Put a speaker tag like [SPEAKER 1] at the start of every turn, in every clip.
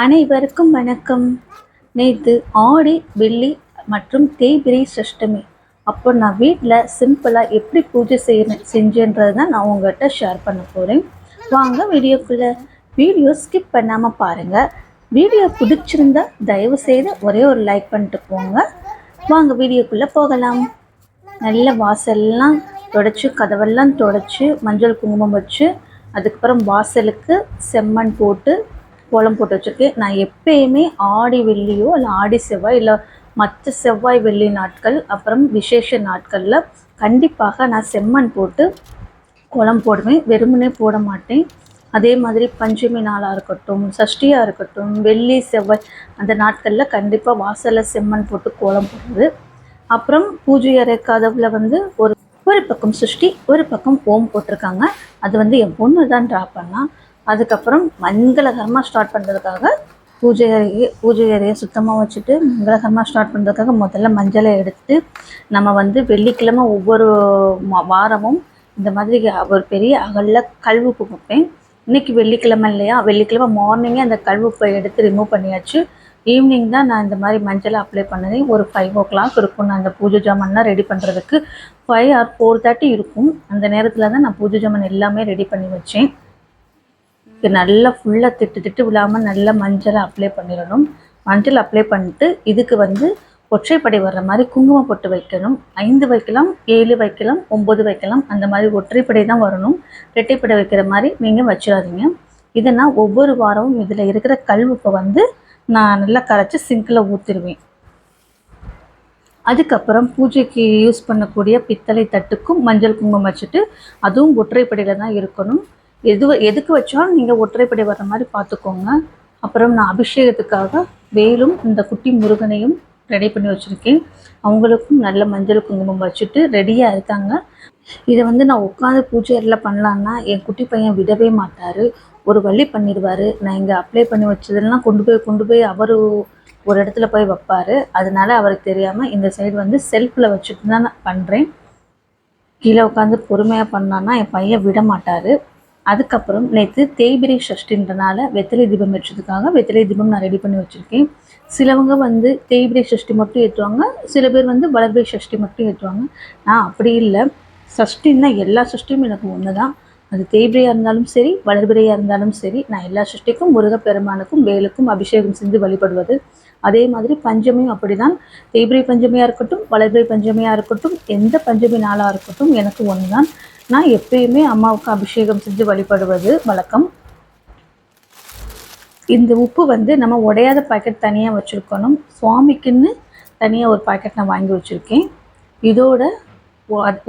[SPEAKER 1] அனைவருக்கும் வணக்கம். நேற்று ஆடி வெள்ளி மற்றும் தேய்பிரை சஷ்டமி. அப்போ நான் வீட்டில் சிம்பிளாக எப்படி பூஜை செய்ய செஞ்சேன்றது தான் நான் உங்கள்கிட்ட ஷேர் பண்ண போகிறேன் வாங்க வீடியோக்குள்ளே. வீடியோ ஸ்கிப் பண்ணாமல் பாருங்கள் வீடியோ பிடிச்சிருந்தா தயவு செய்து ஒரே ஒரு லைக் பண்ணிட்டு போங்க. வாங்க வீடியோக்குள்ளே போகலாம். நல்ல வாசல்லாம் தொடச்சி கதவெல்லாம் தொடச்சி மஞ்சள் குங்குமம் வச்சு அதுக்கப்புறம் வாசலுக்கு செம்மண் போட்டு கோலம் போட்டு வச்சுருக்கு. நான் எப்பயுமே ஆடி வெள்ளியோ இல்லை ஆடி செவ்வாய் இல்லை மற்ற செவ்வாய் வெள்ளி நாட்கள் அப்புறம் விசேஷ நாட்களில் கண்டிப்பாக நான் செம்மண் போட்டு கோலம் போடுவேன். வெறுமனே போட மாட்டேன். அதே மாதிரி பஞ்சமி நாளாக இருக்கட்டும் சஷ்டியாக இருக்கட்டும் வெள்ளி செவ்வாய் அந்த நாட்களில் கண்டிப்பாக வாசலில் செம்மண் போட்டு கோலம் போடுறது. அப்புறம் பூஜை அறை கதவுல வந்து ஒரு ஒரு பக்கம் சுஷ்டி ஒரு பக்கம் ஓம் போட்டிருக்காங்க. அது வந்து என் பொண்ணு தான் ட்ரா பண்ணால் அதுக்கப்புறம் மங்களகரமாக ஸ்டார்ட் பண்ணுறதுக்காக பூஜை அறையை பூஜை அறையை சுத்தமாக வச்சுட்டு மங்களகரமாக ஸ்டார்ட் பண்ணுறதுக்காக முதல்ல மஞ்சளை எடுத்து நம்ம வந்து வெள்ளிக்கிழமை ஒவ்வொரு வாரமும் இந்த மாதிரி ஒரு பெரிய அகலில் கல்வுப்பு வைப்பேன். இன்னைக்கு வெள்ளிக்கிழமை இல்லையா? வெள்ளிக்கிழமை மார்னிங்கே அந்த கல்வுப்பை எடுத்து ரிமூவ் பண்ணியாச்சு. ஈவினிங் தான் நான் இந்த மாதிரி மஞ்சளை அப்ளை பண்ணதே ஒரு ஃபைவ் ஓ கிளாக் இருக்கும். நான் அந்த பூஜை ஜாமான்லாம் ரெடி பண்ணுறதுக்கு ஃபைவ் ஆர் ஃபோர் தேர்ட்டி இருக்கும். அந்த நேரத்தில் தான் நான் பூஜை ஜாமான் எல்லாமே ரெடி பண்ணி வச்சேன். இது நல்லா ஃபுல்லாக திட்டு திட்டு விழாமல் நல்லா மஞ்சளை அப்ளை பண்ணிடணும். மஞ்சள் அப்ளை பண்ணிட்டு இதுக்கு வந்து ஒற்றைப்படை வர்ற மாதிரி குங்குமம் பொட்டு வைக்கணும். ஐந்து வைக்கலாம் ஏழு வைக்கலாம் ஒம்பது வைக்கலாம். அந்த மாதிரி ஒற்றைப்படை தான் வரணும். ரெட்டைப்படை வைக்கிற மாதிரி நீங்கள் வச்சிடாதீங்க. இதை நான் ஒவ்வொரு வாரமும் இதில் இருக்கிற கல்வுப்பை வந்து நான் நல்லா கரைச்சி சிங்கில் ஊற்றிடுவேன் அதுக்கப்புறம் பூஜைக்கு யூஸ் பண்ணக்கூடிய பித்தளை தட்டுக்கும் மஞ்சள் குங்குமம் வச்சுட்டு அதுவும் ஒற்றைப்படையில் தான் இருக்கணும். எது எதுக்கு வச்சாலும் நீங்கள் ஒற்றைப்படை வர்ற மாதிரி பார்த்துக்கோங்க. அப்புறம் நான் அபிஷேகத்துக்காக வேலும் இந்த குட்டி முருகனையும் ரெடி பண்ணி வச்சுருக்கேன். அவங்களுக்கும் நல்ல மஞ்சள் குங்குமம் வச்சுட்டு ரெடியாக இருக்காங்க. இதை வந்து நான் உட்காந்து பூஜை அறையில் பண்ணலான்னா என் குட்டி பையன் விடவே மாட்டார். ஒரு வழி பண்ணிடுவார். நான் இங்கே அப்ளை பண்ணி வச்சதெல்லாம் கொண்டு போய் கொண்டு போய் அவர் ஒரு இடத்துல போய் வைப்பார். அதனால அவருக்கு தெரியாமல் இந்த சைடு வந்து செல்ஃபில் வச்சுட்டு தான் நான் பண்ணுறேன் கீழே உட்காந்து பொறுமையாக பண்ணான்னா என் பையன் விட மாட்டார். அதுக்கப்புறம் நேற்று தேய்பிரை சஷ்டின்றனால வெத்தலை தீபம் ஏற்றதுக்காக வெத்தலை தீபம் நான் ரெடி பண்ணி வச்சுருக்கேன். சிலவங்க வந்து தேய்பிரை சஷ்டி மட்டும் ஏற்றுவாங்க சில பேர் வந்து வளர்பிரை சஷ்டி மட்டும் ஏற்றுவாங்க. நான் அப்படி இல்லை. சஷ்டின்னா எல்லா சஷ்டியும் எனக்கு ஒன்று தான் அது தேய்பிரையாக இருந்தாலும் சரி வளர்பிரையாக இருந்தாலும் சரி நான் எல்லா சஷ்டிக்கும் முருகப்பெருமானுக்கும் வேலுக்கும் அபிஷேகம் செஞ்சு வழிபடுவது. அதே மாதிரி பஞ்சமியும் அப்படிதான். தேய்பிரை பஞ்சமியாக இருக்கட்டும் வளர்பிரை பஞ்சமியாக இருக்கட்டும் எந்த பஞ்சமி நாளாக இருக்கட்டும் எனக்கு ஒன்று தான் நான் எப்பயுமே அம்மாவுக்கு அபிஷேகம் செஞ்சு வழிபடுவது வழக்கம். இந்த உப்பு வந்து நம்ம உடையாத பாக்கெட் தனியாக வச்சுருக்கணும். சுவாமிக்குன்னு தனியாக ஒரு பாக்கெட் நான் வாங்கி வச்சுருக்கேன். இதோட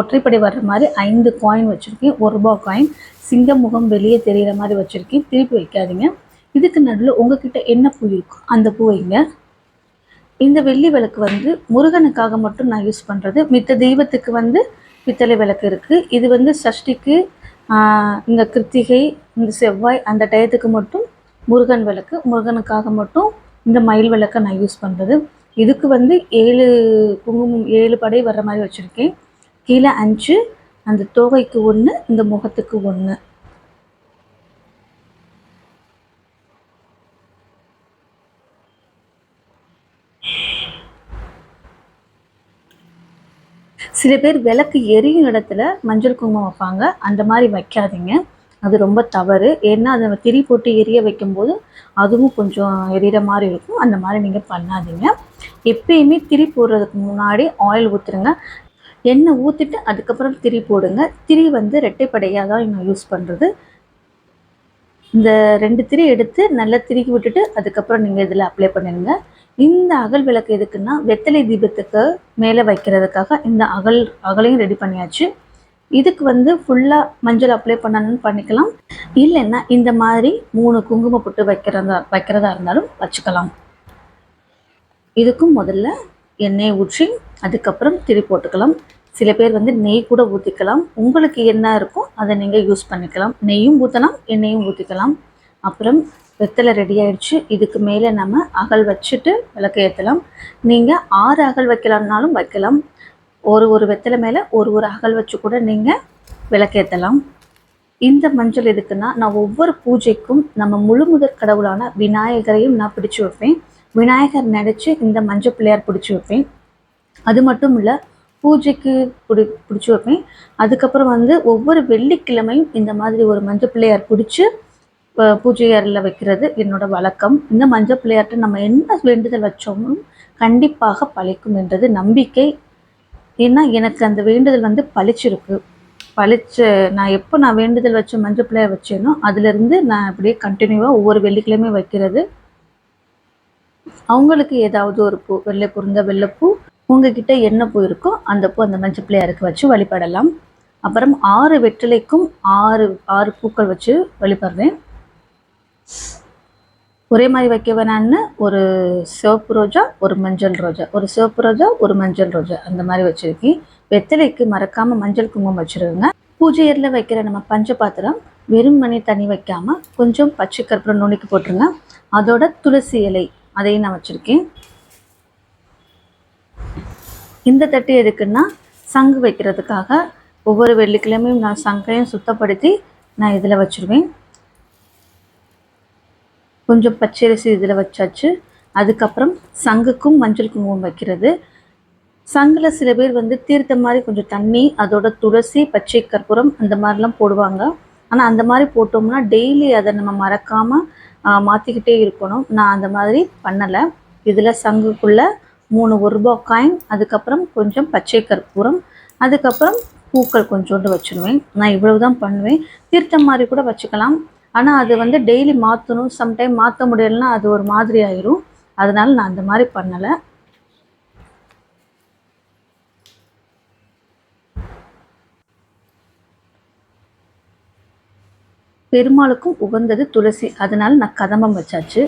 [SPEAKER 1] ஒற்றைப்படை வர்ற மாதிரி ஐந்து காயின் வச்சுருக்கேன். ஒரு ரூபா காயின் சிங்க முகம் வெளியே தெரிகிற மாதிரி வச்சுருக்கேன். திருப்பி வைக்காதீங்க. இதுக்கு நடுவில் உங்ககிட்ட என்ன பூ இருக்கும் அந்த பூ வைங்க. இந்த வெள்ளி விளக்கு வந்து முருகனுக்காக மட்டும் நான் யூஸ் பண்ணுறது மித்த தெய்வத்துக்கு வந்து பித்தளை விளக்கு இருக்குது இது வந்து சஷ்டிக்கு இந்த கிருத்திகை இந்த செவ்வாய் அந்த டயத்துக்கு மட்டும் முருகன் விளக்கு. முருகனுக்காக மட்டும் இந்த மயில் விளக்கை நான் யூஸ் பண்ணுறது இதுக்கு வந்து ஏழு குங்குமம் ஏழு படை வர்ற மாதிரி வச்சுருக்கேன். கீழே அஞ்சு அந்த தோகைக்கு ஒன்று இந்த முகத்துக்கு ஒன்று சில பேர் விளக்கு எரியும் இடத்துல மஞ்சள் குங்குமம் வைப்பாங்க. அந்த மாதிரி வைக்காதீங்க. அது ரொம்ப தவறு. ஏன்னா அதை திரி போட்டு எரிய வைக்கும்போது அதுவும் கொஞ்சம் எரியிற மாதிரி இருக்கும். அந்த மாதிரி நீங்கள் பண்ணாதீங்க. எப்பயுமே திரி போடுறதுக்கு முன்னாடி ஆயில் ஊற்றுருங்க எண்ணெய் ஊற்றிட்டு அதுக்கப்புறம் திரி போடுங்க. திரி வந்து ரெட்டைப்படையாக தான் நான் யூஸ் பண்ணுறது இந்த ரெண்டு திரி எடுத்து நல்லா திருக்கி விட்டுட்டு அதுக்கப்புறம் நீங்கள் இதில் அப்ளை பண்ணிடுங்க. இந்த அகல் விளக்கு எதுக்குன்னா வெத்தலை தீபத்துக்கு மேலே வைக்கிறதுக்காக இந்த அகல் அகலையும் ரெடி பண்ணியாச்சு. இதுக்கு வந்து ஃபுல்லாக மஞ்சள் அப்ளை பண்ணணும்னு பண்ணிக்கலாம். இல்லைன்னா இந்த மாதிரி மூணு குங்கும புட்டு வைக்கிறதா வைக்கிறதா இருந்தாலும் வச்சுக்கலாம். இதுக்கும் முதல்ல எண்ணெய் ஊற்றி அதுக்கப்புறம் திரி போட்டுக்கலாம். சில பேர் வந்து நெய் கூட ஊற்றிக்கலாம் உங்களுக்கு என்ன இருக்கோ அதை நீங்கள் யூஸ் பண்ணிக்கலாம். நெய்யும் ஊற்றலாம் எண்ணெயும் ஊற்றிக்கலாம் அப்புறம் வெத்தலை ரெடி ஆயிடுச்சு. இதுக்கு மேலே நம்ம அகல் வச்சுட்டு விளக்கு ஏற்றலாம் நீங்கள் ஆறு அகல் வைக்கலாம்னாலும் வைக்கலாம். ஒரு ஒரு வெத்தலை மேலே ஒரு ஒரு அகல் வச்சு கூட நீங்கள் விளக்கேற்றலாம் இந்த மஞ்சள் எதுக்குன்னா நான் ஒவ்வொரு பூஜைக்கும் நம்ம முழு முதற் கடவுளான விநாயகரையும் நான் பிடிச்சு வைப்பேன். விநாயகர் நினச்சி இந்த மஞ்சள் பிள்ளையார் பிடிச்சி வைப்பேன். அது மட்டும் இல்லை பூஜைக்கு பிடி பிடிச்சி வைப்பேன். அதுக்கப்புறம் வந்து ஒவ்வொரு வெள்ளிக்கிழமையும் இந்த மாதிரி ஒரு மஞ்சள் பிள்ளையார் பிடிச்சி பூஜை அறையில் வைக்கிறது என்னோட வழக்கம். இந்த மஞ்சள் பிள்ளையார்ட்ட நம்ம என்ன வேண்டுதல் வச்சோமோ கண்டிப்பாக பழிக்கும் என்றது நம்பிக்கை. ஏன்னா எனக்கு அந்த வேண்டுதல் வந்து பளிச்சிருக்கு பழிச்ச நான் எப்போ நான் வேண்டுதல் வச்ச மஞ்சள் பிள்ளையார் வச்சேனோ அதுலேருந்து நான் அப்படியே கண்டினியூவாக ஒவ்வொரு வெள்ளிக்கிழமையும் வைக்கிறது. அவங்களுக்கு ஏதாவது ஒரு பூ வெள்ளை பொருந்த வெள்ளைப்பூ உங்ககிட்ட என்ன பூ இருக்கோ அந்த பூ அந்த மஞ்சள் பிள்ளையாருக்கு வச்சு வழிபடலாம். அப்புறம் ஆறு வெற்றிலைக்கும் ஆறு ஆறு பூக்கள் வச்சு வழிபடுறேன். ஒரே மாதிரி வைக்க வேணான்னு ஒரு சிவப்பு ரோஜா ஒரு மஞ்சள் ரோஜா. ஒரு சிவப்பு ரோஜா ஒரு மஞ்சள் ரோஜா. அந்த மாதிரி வச்சுருக்கேன். வெத்தலைக்கு மறக்காமல் மஞ்சள் குங்குமம் வச்சுருங்க பூஜை வைக்கிற நம்ம பஞ்ச பாத்திரம் வெறும் மணி தண்ணி வைக்காமல் கொஞ்சம் பச்சை கற்பூரம் நுணுக்கி போட்டுருங்க. அதோட துளசி இலை அதையும் நான் வச்சுருக்கேன். இந்த தட்டு எதுக்குன்னா சங்கு வைக்கிறதுக்காக ஒவ்வொரு வெள்ளிக்கிழமையும் நான் சங்கையும் சுத்தப்படுத்தி நான் இதில் வச்சுருவேன். கொஞ்சம் பச்சரிசி இதில் வச்சாச்சு. அதுக்கப்புறம் சங்குக்கும் மஞ்சள் குங்குமம் வைக்கிறது. சங்கில் சில பேர் வந்து தீர்த்த மாதிரி கொஞ்சம் தண்ணி அதோட துளசி பச்சை கற்பூரம் அந்த மாதிரிலாம் போடுவாங்க. ஆனால் அந்த மாதிரி போட்டோம்னா டெய்லி அதை நம்ம மறக்காமல் மாற்றிக்கிட்டே இருக்கணும். நான் அந்த மாதிரி பண்ணலை. இதில் சங்குக்குள்ளே மூணு ஒரு ரூபா காயின் அதுக்கப்புறம் கொஞ்சம் பச்சை கற்பூரம் அதுக்கப்புறம் பூக்கள் கொஞ்சோண்டு வச்சுருவேன். நான் இவ்வளவு தான் பண்ணுவேன். தீர்த்தம் மாதிரி கூட வச்சுக்கலாம். ஆனால் அது வந்து டெய்லி மாற்றணும் சம்டைம் மாற்ற முடியலன்னா அது ஒரு மாதிரி ஆயிரும். அதனால நான் அந்த மாதிரி பண்ணலை. பெருமாளுக்கும் உகந்தது துளசி. அதனால நான் கதம்பம் வச்சாச்சு.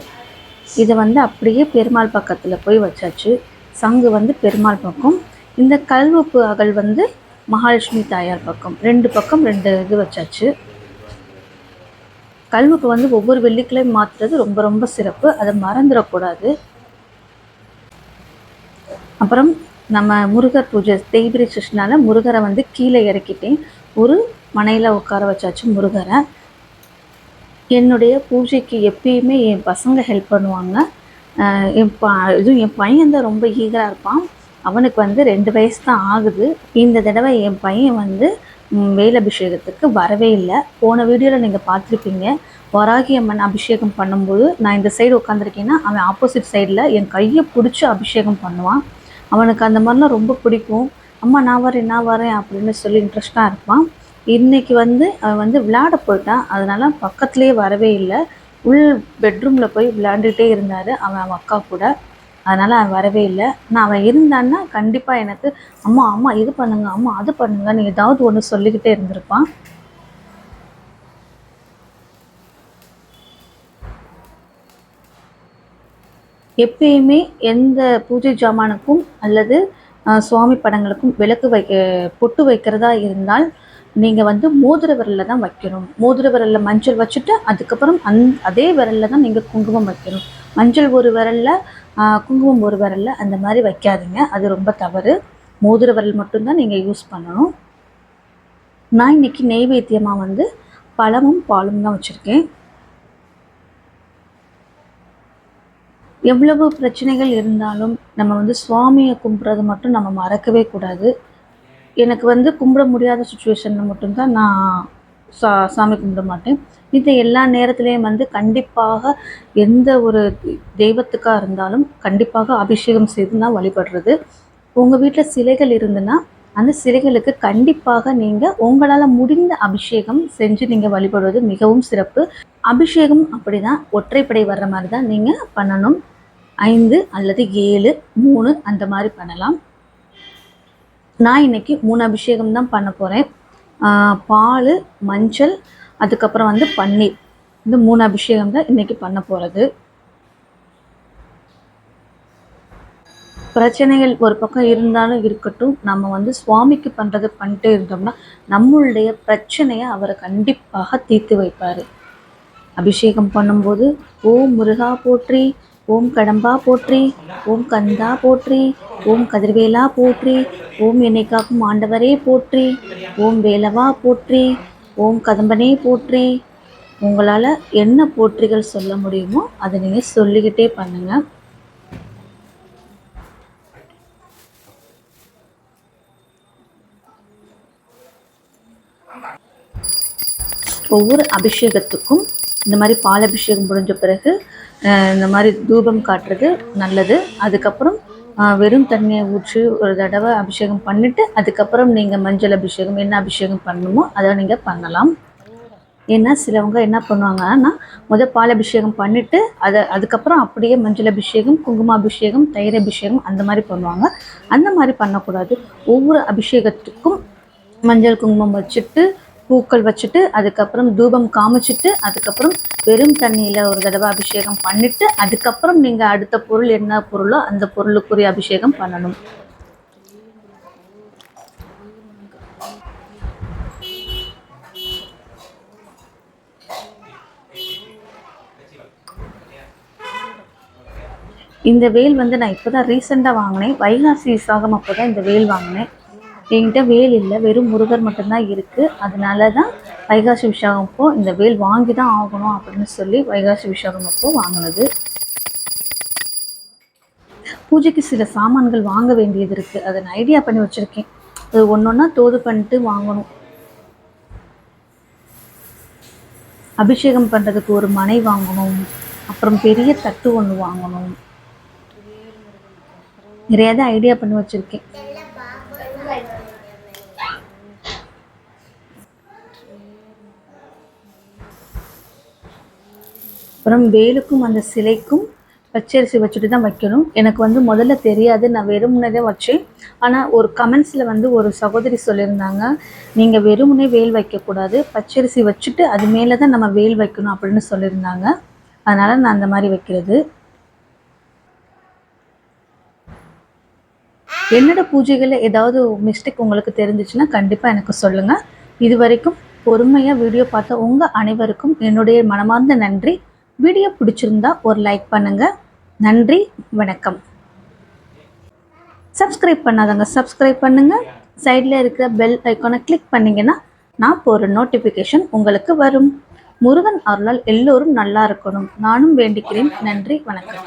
[SPEAKER 1] இதை வந்து அப்படியே பெருமாள் பக்கத்தில் போய் வச்சாச்சு. சங்கு வந்து பெருமாள் பக்கம். இந்த கல்வப்பு அகல் வந்து மகாலட்சுமி தாயார் பக்கம். ரெண்டு பக்கம் ரெண்டு இது வச்சாச்சு. கல்வுக்கு வந்து ஒவ்வொரு வெள்ளிக்கிழமை மாற்றுறது ரொம்ப ரொம்ப சிறப்பு. அதை மறந்துடக்கூடாது. அப்புறம் நம்ம முருகர் பூஜை தேய்பிரி கிருஷ்ணால முருகரை வந்து கீழே இறக்கிட்டேன். ஒரு மனையில் உட்கார வச்சாச்சு முருகரை. என்னுடைய பூஜைக்கு எப்பயுமே என் பசங்க ஹெல்ப் பண்ணுவாங்க. என் ப இதுவும் என் பையன் தான் ரொம்ப ஈகராக இருப்பான். அவனுக்கு வந்து ரெண்டு வயசு தான் ஆகுது. இந்த தடவை என் பையன் வந்து வேல் அபிஷேகத்துக்கு வரவே இல்லை. போன வீடியோவில் நீங்கள் பார்த்துருப்பீங்க. வராகி அம்மன் அபிஷேகம் பண்ணும்போது நான் இந்த சைடு உட்காந்துருக்கேன்னா அவன் ஆப்போசிட் சைடில் என் கையை பிடிச்சி அபிஷேகம் பண்ணுவான். அவனுக்கு அந்த மாதிரிலாம் ரொம்ப பிடிக்கும். அம்மா நான் வரேன் நான் வரேன் அப்படின்னு சொல்லி இன்ட்ரெஸ்டாக இருப்பான். இன்றைக்கி வந்து அவன் வந்து விளையாட போயிட்டான். அதனால் பக்கத்துலேயே வரவே இல்லை. உள் பெட்ரூமில் போய் விளையாண்டுகிட்டே இருந்தார் அவன் அவன் அக்கா கூட. அதனால் அவன் வரவே இல்லை. நான் அவன் இருந்தான்னா கண்டிப்பாக எனக்கு அம்மா அம்மா இது பண்ணுங்க அம்மா அது பண்ணுங்கன்னு ஏதாவது ஒன்று சொல்லிக்கிட்டே இருந்திருப்பான். எப்பயுமே எந்த பூஜை ஜாமானுக்கும் அல்லது சுவாமி படங்களுக்கும் விளக்கு வைக்க பொட்டு வைக்கிறதா இருந்தால் நீங்கள் வந்து மோதிர விரலில் தான் வைக்கணும். மோதிர விரலில் மஞ்சள் வச்சுட்டு அதுக்கப்புறம் அந் அதே விரலில் தான் நீங்கள் குங்குமம் வைக்கணும். மஞ்சள் ஒரு விரலில் குங்குமம் ஒரு விரலில் அந்த மாதிரி வைக்காதீங்க. அது ரொம்ப தவறு. மோதிர விரல் மட்டும்தான் நீங்கள் யூஸ் பண்ணணும். நான் இன்னைக்கு நெய்வேத்தியமாக வந்து பழமும் பாலும் தான் வச்சுருக்கேன். எவ்வளவு பிரச்சனைகள் இருந்தாலும் நம்ம வந்து சுவாமியை கும்பிட்றது மட்டும் நம்ம மறக்கவே கூடாது. எனக்கு வந்து கும்பிட முடியாத சுச்சுவேஷனில் மட்டும்தான் நான் சா சாமி கும்பிட மாட்டேன். இது எல்லா நேரத்துலேயும் வந்து கண்டிப்பாக எந்த ஒரு தெய்வத்துக்காக இருந்தாலும் கண்டிப்பாக அபிஷேகம் செய்து தான் வழிபடுறது. உங்கள் வீட்டில் சிலைகள் இருந்துன்னா அந்த சிலைகளுக்கு கண்டிப்பாக நீங்கள் உங்களால் முடிந்த அபிஷேகம் செஞ்சு நீங்கள் வழிபடுவது மிகவும் சிறப்பு. அபிஷேகம் அப்படி தான் ஒற்றைப்படை வர்ற மாதிரி தான் நீங்கள் பண்ணணும். ஐந்து அல்லது ஏழு மூணு அந்த மாதிரி பண்ணலாம். நான் இன்னைக்கு மூணு அபிஷேகம் தான் பண்ண போகிறேன் பால் மஞ்சள் அதுக்கப்புறம் வந்து பன்னீர். இந்த மூணு அபிஷேகம் தான் இன்னைக்கு பண்ண போகிறது பிரச்சனைகள் ஒரு பக்கம் இருந்தாலும் இருக்கட்டும் நம்ம வந்து சுவாமிக்கு பண்ணுறது பண்ணிட்டே இருந்தோம்னா நம்மளுடைய பிரச்சனையை அவரை கண்டிப்பாக தீர்த்து வைப்பார். அபிஷேகம் பண்ணும்போது ஓ முருகா போற்றி ஓம் கடம்பா போற்றி ஓம் கந்தா போற்றி ஓம் கதிர்வேலா போற்றி ஓம் என்னை காக்கும் ஆண்டவரே போற்றி ஓம் வேலவா போற்றி ஓம் கதம்பனே போற்றி. உங்களால் என்ன போற்றிகள் சொல்ல முடியுமோ அதை நீங்கள் சொல்லிக்கிட்டே பண்ணுங்கள் ஒவ்வொரு அபிஷேகத்துக்கும் இந்த மாதிரி பால் அபிஷேகம் முடிஞ்ச பிறகு இந்த மாதிரி தூபம் காட்டுறது நல்லது. அதுக்கப்புறம் வெறும் தண்ணியை ஊற்றி ஒரு தடவை அபிஷேகம் பண்ணிவிட்டு அதுக்கப்புறம் நீங்கள் மஞ்சள் அபிஷேகம் என்ன அபிஷேகம் பண்ணணுமோ அதை நீங்கள் பண்ணலாம். ஏன்னா சிலவங்க என்ன பண்ணுவாங்கன்னா முதல் பால் அபிஷேகம் பண்ணிவிட்டு அதை அதுக்கப்புறம் அப்படியே மஞ்சள் அபிஷேகம் குங்கும அபிஷேகம் தயிர் அபிஷேகம் அந்த மாதிரி பண்ணுவாங்க. அந்த மாதிரி பண்ணக்கூடாது. ஒவ்வொரு அபிஷேகத்துக்கும் மஞ்சள் குங்குமம் வச்சுட்டு பூக்கள் வச்சுட்டு அதுக்கப்புறம் தூபம் காமிச்சிட்டு அதுக்கப்புறம் வெறும் தண்ணியில் ஒரு தடவை அபிஷேகம் பண்ணிவிட்டு அதுக்கப்புறம் நீங்கள் அடுத்த பொருள் என்ன பொருளோ அந்த பொருளுக்குரிய அபிஷேகம் பண்ணணும். இந்த வேல் வந்து நான் இப்போ தான் ரீசெண்டாக வாங்கினேன். வைகாசி விசாகம் அப்போ தான் இந்த வேல் வாங்கினேன். என்கிட்ட வேல் இல்லை. வெறும் முருகர் மட்டும்தான் இருக்குது அதனால தான் வைகாசி விஷாகமப்போ அப்போ இந்த வேல் வாங்கி தான் ஆகணும் அப்படின்னு சொல்லி வைகாசி விஷாகம் அப்போ வாங்கினது. பூஜைக்கு சில சாமான்கள் வாங்க வேண்டியது இருக்குது அதை நான் ஐடியா பண்ணி வச்சுருக்கேன். அது ஒன்று ஒன்றா தோது பண்ணிட்டு வாங்கணும். அபிஷேகம் பண்ணுறதுக்கு ஒரு மனை வாங்கணும். அப்புறம் பெரிய தட்டு ஒன்று வாங்கணும். நிறையா தான் ஐடியா பண்ணி வச்சுருக்கேன். அப்புறம் வேலுக்கும் அந்த சிலைக்கும் பச்சரிசி வச்சுட்டு தான் வைக்கணும். எனக்கு வந்து முதல்ல தெரியாது நான் வெறுமனே தான் வச்சேன். ஆனால் ஒரு கமெண்ட்ஸில் வந்து ஒரு சகோதரி சொல்லியிருந்தாங்க நீங்கள் வெறுமனே வேல் வைக்கக்கூடாது பச்சரிசி வச்சுட்டு அது மேலே தான் நம்ம வேல் வைக்கணும் அப்படின்னு சொல்லியிருந்தாங்க. அதனால் நான் அந்த மாதிரி வைக்கிறது. என்னோட பூஜைகளில் ஏதாவது மிஸ்டேக் உங்களுக்கு தெரிஞ்சிச்சுன்னா கண்டிப்பாக எனக்கு சொல்லுங்கள் இது வரைக்கும் பொறுமையாக வீடியோ பார்த்த உங்கள் அனைவருக்கும் என்னுடைய மனமார்ந்த நன்றி. வீடியோ பிடிச்சிருந்தா ஒரு லைக் பண்ணுங்கள் நன்றி வணக்கம். சப்ஸ்கிரைப் பண்ணாதவங்க சப்ஸ்கிரைப் பண்ணுங்கள் சைடில் இருக்கிற பெல் ஐக்கானை கிளிக் பண்ணிங்கன்னா நான் ஒரு நோட்டிஃபிகேஷன் உங்களுக்கு வரும். முருகன் அருளால் எல்லோரும் நல்லா இருக்கணும். நானும் வேண்டிக்கிறேன். நன்றி வணக்கம்.